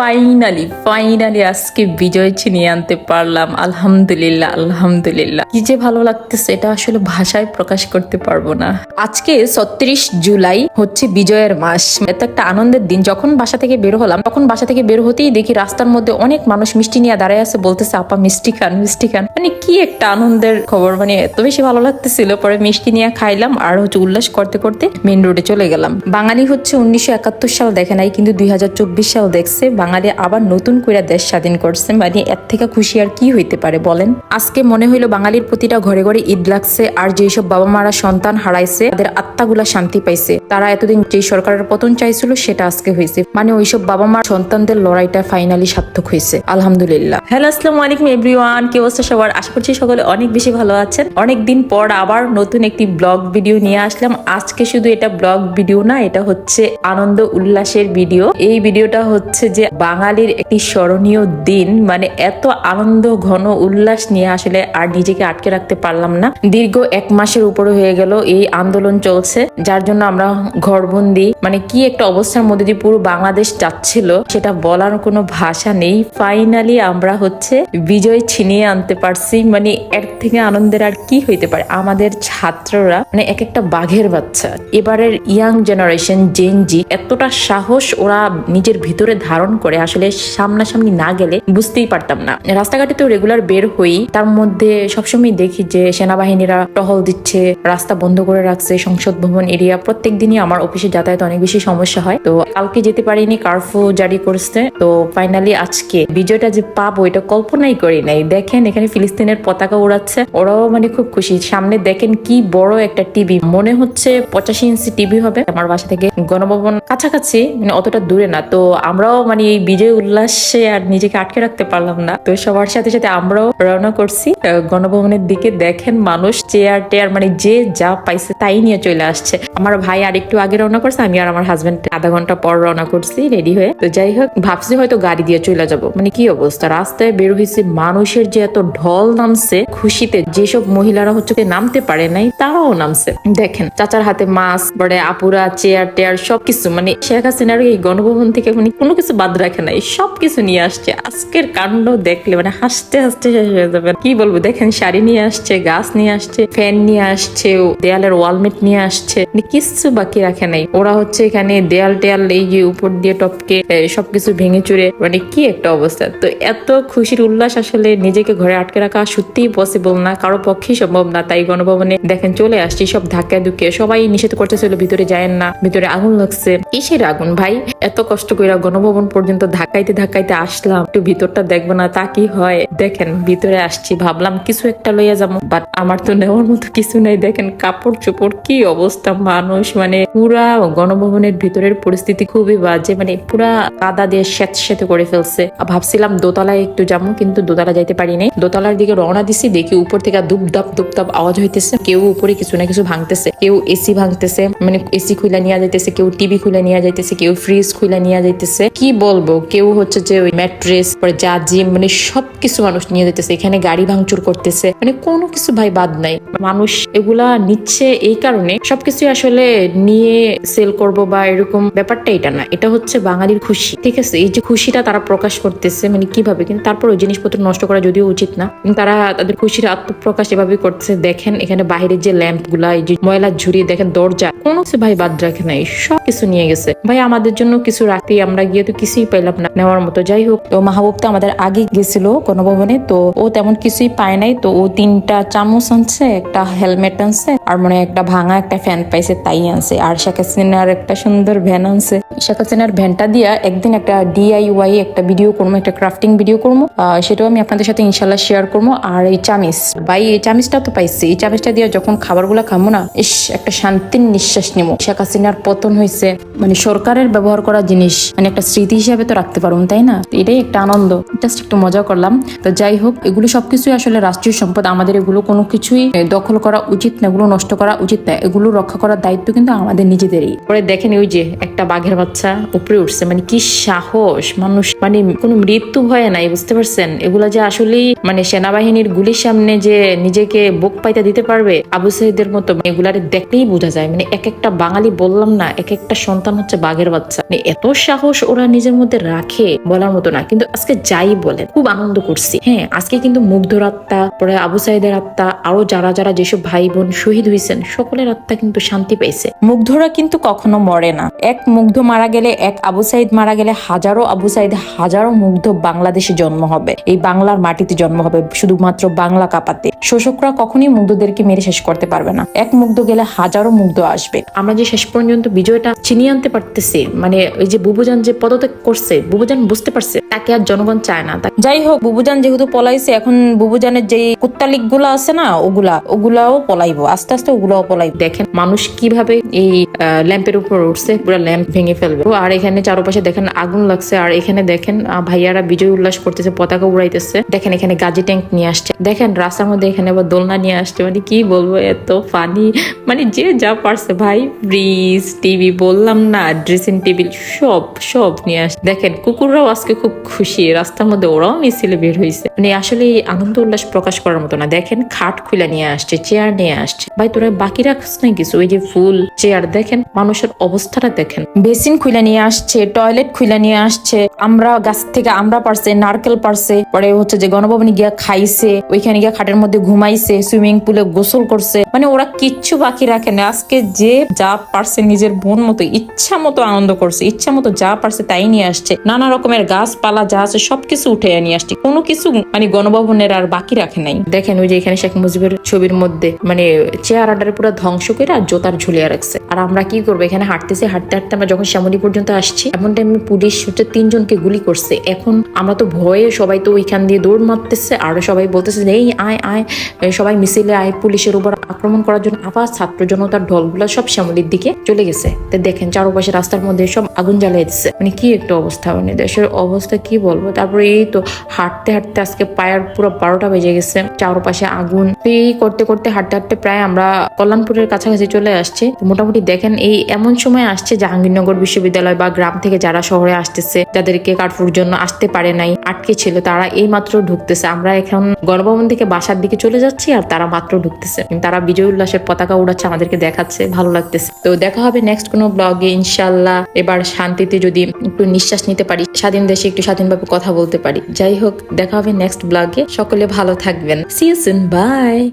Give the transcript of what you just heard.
Finally finally আজকে বিজয় ছিনিয়ে আনতে পারলাম। আলহামদুলিল্লাহ আলহামদুলিল্লাহ। কি যে ভালো লাগতেছে, এটা আসলে ভাষায় প্রকাশ করতে পারব না। আজকে ছত্রিশ জুলাই হচ্ছে বিজয়ের মাস। এত একটা আনন্দের দিন। যখন বাসা থেকে বের হলাম, তখন বাসা থেকে বের হতেই দেখি রাস্তার মধ্যে অনেক মানুষ মিষ্টি নিয়ে দাঁড়ায় আছে বলতেছে, আপা, মিষ্টি খান মিষ্টি খান। মানে কি একটা আনন্দের খবর। মানে এত বেশি ভালো লাগতেছিল। পরে মিষ্টি নিয়ে খাইলাম আর হচ্ছে উল্লাস করতে করতে মেন রোডে চলে গেলাম। বাঙালি হচ্ছে উনিশশো একাত্তর সাল দেখে নাই, কিন্তু দুই হাজার চব্বিশ সাল দেখছে। বাঙালি আবার নতুন করে দেশ স্বাধীন করছে মানে এর থেকে খুশি আর কি হইতে পারে বলেন? আজকে মনে হইল বাঙালির প্রতিটা ঘরে ঘরে ঈদ লাগছে, আর যেসব বাবা মারা সন্তান হারাইছে, তাদের আত্মাগুলা শান্তি পাইছে। তারা এতদিন যে সরকারের পতন চাইছিল, সেটা আজকে হয়েছে মানে ওইসব বাবা মার সন্তানদের লড়াইটা ফাইনালি সার্থক হয়েছে আলহামদুলিল্লাহ। হ্যালো, আসসালামু আলাইকুম এভরিওয়ান কি অবস্থা সবার? আশা করছি সকলে অনেক বেশি ভালো আছেন। অনেক দিন পর আবার নতুন একটি ব্লগ ভিডিও নিয়ে আসলাম। আজকে শুধু এটা ব্লগ ভিডিও না, এটা হচ্ছে আনন্দ উল্লাসের ভিডিও। এই ভিডিওটা হচ্ছে যে বাঙালির একটি স্মরণীয় দিন মানে এত আনন্দ, ঘন উল্লাস নিয়ে আসলে আর নিজেকে আটকে রাখতে পারলাম না। দীর্ঘ এক মাসের উপরে হয়ে গেল এই আন্দোলন চলছে, যার জন্য আমরা ঘরবন্দি মানে কি একটা অবস্থার মধ্যে দিয়ে পুরো বাংলাদেশ যাচ্ছিল, সেটা বলার কোনো ভাষা নেই। ফাইনালি আমরা হচ্ছে বিজয় ছিনিয়ে আনতে পারছি মানে এর থেকে আনন্দের আর কি হইতে পারে? আমাদের ছাত্ররা মানে এক একটা বাঘের বাচ্চা। এবারের ইয়াং জেনারেশন জেন জি এতটা সাহস ওরা নিজের ভিতরে ধারণ করে, আসলে সামনাসামনি না গেলে বুঝতেই পারতাম না। রাস্তাঘাটে তো রেগুলার বের হই, তার মধ্যে সবসময় দেখি যে সেনাবাহিনীরা টহল দিচ্ছে, রাস্তা বন্ধ করে রাখছে, সংসদ ভবন এরিয়া প্রত্যেক দিনই আমার অফিসে যাতায়াত অনেক বেশি সমস্যা হয়। তো কালকে যেতে পারিনি কার্ফু জারি করছে। তো ফাইনালি আজকে বিজয়টা যে পাবো, এটা কল্পনাই করি নাই। দেখেন এখানে ফিলিস্তিনের পতাকা উড়াচ্ছে, ওরাও মানে খুব খুশি। সামনে দেখেন কি বড় একটা টিভি। মনে হচ্ছে পঁচাশি ইঞ্চি টিভি হবে আমার বাসা থেকে। গণভবন কাছাকাছি মানে অতটা দূরে না। তো আমরাও মানে এই বিজয় উল্লাসে আর নিজেকে আটকে রাখতে পারলাম না। তো সবার সাথে সাথে আমরাও রওনা করছি। গণভবনের দিকে দেখেন মানুষ চেয়ার টেয়ার মানে যে যা পাইছে তাই নিয়ে চলে আসছে। আমার ভাই আর একটু আগে রওনা করছে, আমি আর আমার হাজবেন্ড আধা ঘণ্টা পর রওনা করছি রেডি হয়ে। তো যাই হোক, ভাবছি হয়তো গাড়ি দিয়ে চলে যাব। মানে কি অবস্থা? রাস্তায় বের হয়েছে, মানুষের যে এত ঢল নামছে, খুশিতে যেসব মহিলারা হচ্ছে কি নামতে পারে নাই, তারাও নামছে। দেখেন, চাচার হাতে মাছ, পরে আপুরা চেয়ার টেয়ার সবকিছু মানে শেখ হাসিনার এই গণভবন থেকে মানে কোনো কিছু বাদ রাখে নাই, সবকিছু নিয়ে আসছে। আজকের কাণ্ড দেখলে মানে হাসতে হাসতে শেষ হয়ে যাবে। কি বলব, দেখেন, শাড়ি নিয়ে আসছে, গাছ নিয়ে আসছে ফ্যান নিয়ে আসছে দেয়ালের ওয়ালমেট নিয়ে আসছে মানে কিচ্ছু বাকি রাখে নাই। ওরা হচ্ছে এখানে দেয়াল টেয়াল এই যে উপর দিয়ে টপকে সবকিছু ভেঙে চুরে মানে কি একটা অবস্থা। তো এত খুশির উল্লাস আসলে নিজেকে ঘরে আটকে রাখা সত্যিই পসিবল না, কারও পক্ষেই সম্ভব না তাই গণভবনে দেখেন চলে আসছি, সব ধাক্কা ধুকে সবাই নিষেধ করতেছিল, ভিতরে যায়েন না, ভিতরে আগুন লাগছে। কিসের আগুন ভাই? এত কষ্ট করে গণভবন পর্যন্ত ধাক্কাইতে ধাক্কাইতে আসলাম, একটু ভিতরটা দেখব না, তা কি হয়? দেখেন, ভিতরে আসছি, ভাবলাম কিছু একটা লইয়া যাব বাট আমার তো নেওয়ার মতো কিছু নাই। দেখেন কাপড় চোপড় কি অবস্থা, মানুষ মানে পুরা গণভবনের ভিতরের পরিস্থিতি খুবই বাজে মানে পুরা কাদা দিয়ে স্যাঁত স্যাঁতে করে ফেলছে। ভাবছিলাম দোতলায় একটু যাব, কিন্তু দোতলা যাইতে পারিনি দোতলার দিকে রওনা দিছি, দেখি উপর থেকে দুপ দাপ দুপ দাপ আওয়াজ হইতেছে। কেউ উপরে কিছু না কিছু ভাঙতেছে, কেউ এসি ভাঙতেছে মানে এসি খুলে নিয়ে যাইতেছে, কেউ টিভি খুলে নিয়ে যাইতেছে, কেউ ফ্রিজ খুলে নিয়ে যাইতেছে। কি বলব, কেউ হচ্ছে যে ওই ম্যাট্রেস পরে জাজিম মানে সবকিছু মানুষ নিয়ে যাইতেছে, এখানে গাড়ি ভাঙচুর করতেছে মানে কোনো কিছু ভাই বাদ নাই। মানুষ এগুলা নিচ্ছে এই কারণে সবকিছু আসলে নিয়ে সেল করব বা এরকম ব্যাপারটা এটা না, এটা হচ্ছে বাঙালির খুশি। ঠিক আছে, এই যে খুশিটা তারা প্রকাশ করতেছে মানে কীভাবে? কিন্তু তারপর ওই জিনিসপত্র নষ্ট করা যদিও উচিত না। তারা তাদের খুশির আত্মপ্রকাশ এভাবে করতেছে। দেখেন, এখানে বাইরের যে ল্যাম্পগুলা এই যে ময়লা ঝুড়ি, দেখেন দরজা, কোনো কিছু ভাই বাদ রাখে নাই সব কিছু নিয়ে গেছে। ভাই, আমাদের জন্য কিছু রাখতে আমরা গিয়ে তো কিছুই পাইলাম না, নেওয়ার মতো। যাই হোক, তো মাহবুব তো আমাদের আগে গেছিল গণভবনে তো ও তেমন কিছুই পায় নাই। তো ও তিনটা চামচ আনছে, একটা হেলমেট আনছে, আর মনে একটা ভাঙা, একটা ফ্যান পাইছে, তাই আনছে। আর শেখ হাসিনার একটা সুন্দর ভ্যান আনছে। শেখ হাসিনার ভ্যানটা দিয়া একদিন একটা ডিআইওয়াই একটা ভিডিও করব একটা ক্রাফটিং ভিডিও করব সেটাও আমি আপনাদের সাথে ইনশাল্লাহ শেয়ার করব আর এই চামিচ, ভাই, এই চামিচটা তো পাইছি। এই চামিচটা দিয়ে যখন খাবার খাবারগুলো খামো না, ইস, একটা শান্তির নিঃশ্বাস নেব শেখ হাসিনার পতন হয়েছে মানে সরকারের ব্যবহার করা জিনিস মানে একটা স্মৃতি হিসাবে তো রাখতে পারুন তাই না? এটাই একটা আনন্দ। জাস্ট একটু মজা করলাম। তো যাই হোক, এগুলো সবকিছুই আসলে রাষ্ট্রীয় সম্পদ। আমাদের এগুলো কোনো কিছুই দখল করা উচিত না, এগুলো নষ্ট করা উচিত না। এগুলো রক্ষা করার দায়িত্ব কিন্তু আমাদের নিজেদেরই। পরে দেখেন ওই যে একটা বাঘের বাচ্চা উপরে উঠছে মানে কি সাহস! মানুষ মানে কোনো মৃত্যু ভয়ে নাই, বুঝতে পারছেন? এগুলা যে আসলেই মানে সেনাবাহিনীর গুলির সামনে যে নিজেকে বুক পাইতে দিতে পারবে, আবু সাইদের মতো মানে এগুলারে দেখলেই বোঝা যায়। মানে এক একটা বাঙালি বললাম না, এক একটা সন্তান হচ্ছে বাঘের বাচ্চা। মানে এত সাহস ওরা নিজের মধ্যে রাখে বলার মতো না, কিন্তু আজকে যাই বলেন, খুব আনন্দ করছি। হ্যাঁ আজকে কিন্তু মুগ্ধর আত্মা পরে আবু সাইদের আত্মা আরও যারা যারা যেসব ভাই বোন শহীদ হয়েছেন সকলের আত্মা কিন্তু শান্তি পেয়েছে মুগ্ধরা কিন্তু কখনো মরে না। এক মুগ্ধ মারা গেলে এক আবু সাইদ মারা গেলে হাজারো আবু সাইদ হাজারো মুগ্ধ বাংলাদেশে জন্ম হবে। এই বাংলার মাটিতে জন্ম হবে শুধুমাত্র বাংলা কাপাতে। শোষকরা কখনই মুগ্ধদেরকে মেরে শেষ করতে পারবে না। এক মুগ্ধ গেলে হাজারো মুগ্ধ আসবে। আমরা যে শেষ পর্যন্ত বিজয়টা চিনিয়ে আনতে পারতেছি মানে ওই যে বুবুজান যে পদত্যাগ করছে বুবুজান বুঝতে পারছে তাকে আর জনগণ চায় না। যাই হোক বুবুজান যেহেতু পলাইছে, এখন বুবুজানের যে কুত্তালিকগুলা আছে না, ওগুলা, ওগুলাও পলাইবো, আস্তে আস্তে ওগুলাও পলাইব। দেখেন মানুষ কীভাবে এই ল্যাম্পের উপর উঠছে, পুরো ল্যাম্প ভেঙে ফেলবে। আর এখানে চারপাশে দেখেন আগুন লাগছে, আর এখানে দেখেন ভাইয়ারা বিজয় উল্লাস করতেছে, পতাকা উড়াইতেছে। দেখেন এখানে গাজি ট্যাঙ্ক নিয়ে আসছে। দেখেন রাস্তার মধ্যে এখানে আবার দোলনা নিয়ে আসছে মানে কি বলব, এত ফানি মানে যে যা পারছে, ভাই ব্রিজ টিভি বললাম না ড্রেসিং টেবিল সব সব নিয়ে আসছে। দেখেন, কুকুররাও আজকে খুব খুশি, রাস্তার মধ্যে ওরাও মিছিলে বের হয়েছে মানে আসলে আনন্দ উল্লাস প্রকাশ করার মতো না। দেখেন খাট খুলে নিয়ে আসছে চেয়ার নিয়ে আসছে। ভাই, তোরা বাকি রাখছ না কিছু? ওই যে ফুল চেয়ার দেখেন মানুষের অবস্থাটা দেখেন। বেসিন খুলে নিয়ে আসছে টয়লেট খুলে নিয়ে আসছে। আমরা গাছ থেকে আমরা পারছে, নারকেল পারছে। পরে হচ্ছে যে গণভবনে গিয়া খাইছে, ওইখানে গিয়া খাটের মধ্যে ঘুমাইছে সুইমিং পুলে গোসল করছে। মানে ওরা কিচ্ছু বাকি রাখে না। আজকে যে যা পারছে নিজের বোন মতো, ইচ্ছা মতো আনন্দ করছে, ইচ্ছা মতো যা পারছে তাই নিয়ে আসছে। নানা রকমের গাছপালা যা আছে সবকিছু উঠে নিয়ে আসছে। কোনো কিছু মানে গণভবনের আর বাকি রাখে নাই। দেখেন ওই যে এখানে শেখ মুজিবের ছবির মধ্যে মানে চেহারাটার পুরো ধ্বংস করে আর জোতার ঝুলিয়ে রাখছে। আর আমরা কি করব? এখানে হাঁটতেছি হাঁটতে হাঁটতে আমরা যখন শ্যামলী পর্যন্ত আসছি এমন টাইমে পুলিশ হচ্ছে তিনজনকে গুলি করছে। এখন আমরা তো ভয়ে সবাই তো ওইখান দিয়ে দৌড় মারতেছে আরও সবাই বলতেছে যে, এই আয় আয়। সবাই মিছিলে আয় পুলিশের উপর আক্রমণ করার জন্য আবার ছাত্র জনতার ঢলগুলো সব শ্যামলির দিকে চলে গেছে। তো দেখেন চারপাশে রাস্তার মধ্যে সব আগুন জ্বালিয়ে দিচ্ছে। মানে কি একটা অবস্থা মানে দেশের অবস্থা কি বলব? তারপরে এই তো হাঁটতে হাঁটতে আজকে পায়ের পুরো বারোটা বেজে গেছে। চারপাশে আগুন। এই করতে করতে হাঁটতে হাঁটতে প্রায় আমরা কল্যাণপুরের কাছাকাছি চলে আসছি। মোটামুটি দেখেন, এই এমন সময় আসছে জাহাঙ্গীরনগর বিশ্ববিদ্যালয় বা গ্রাম থেকে যারা শহরে আসতেছে, যাদেরকে কাটফুর জন্য আসতে পারে নাই, আটকে ছিল, তারা এই মাত্র ঢুকতেছে। আমরা এখন গণভবন থেকে বাসার দিকে চলে যাচ্ছি আর তারা মাত্র ঢুকতেছে। তারা বিজয় উল্লাসের পতাকা উড়াচ্ছে, আমাদেরকে দেখাচ্ছে, ভালো লাগতেছে। তো দেখা হবে নেক্সট কোনো ব্লগে ইনশাল্লাহ এবার শান্তিতে যদি একটু নিঃশ্বাস নিতে পারি, স্বাধীন দেশে একটু স্বাধীনভাবে কথা বলতে পারি। যাই হোক হবে নেক্সট ব্লগে। সকলে ভালো থাকবেন। C you soon by